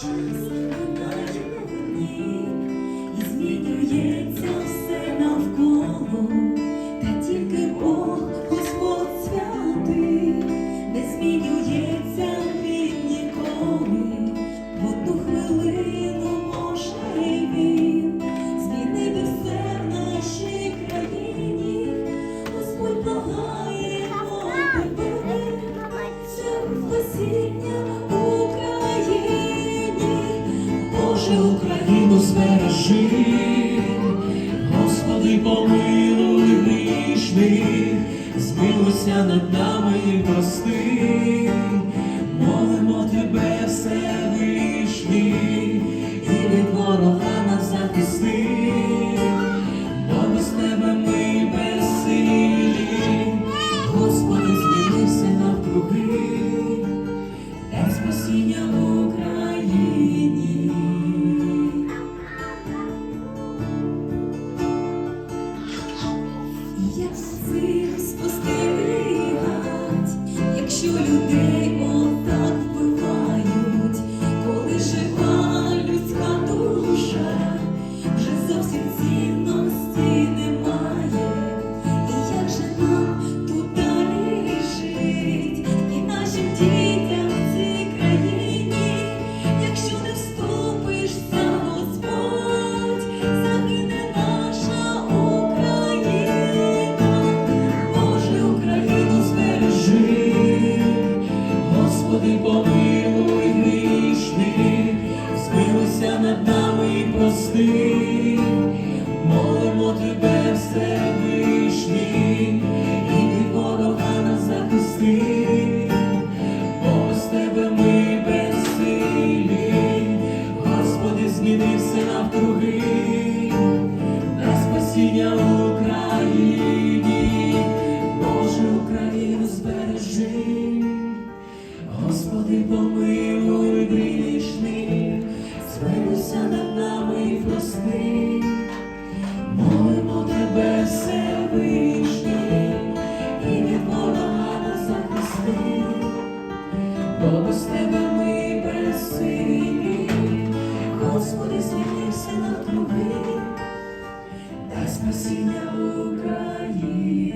Jesus. Боже, Україну збережи, Господи, помилуй грішних, змилуйся над нами і прости, молимо тебе все. Цих спостерігать, якщо людей отак вбивають, коли жива людська душа, вже зовсім цінності прости, молимо тебе, Всевишній, і від ворога нас захисти, бо без тебе ми безсилі, Господи, змінився навкруги, на спасіння Україні, Боже, Україну збережи. Господи, помилуй Хто без тебе ми безсилі, Господи, змінився на другий, дай спасіння Україні.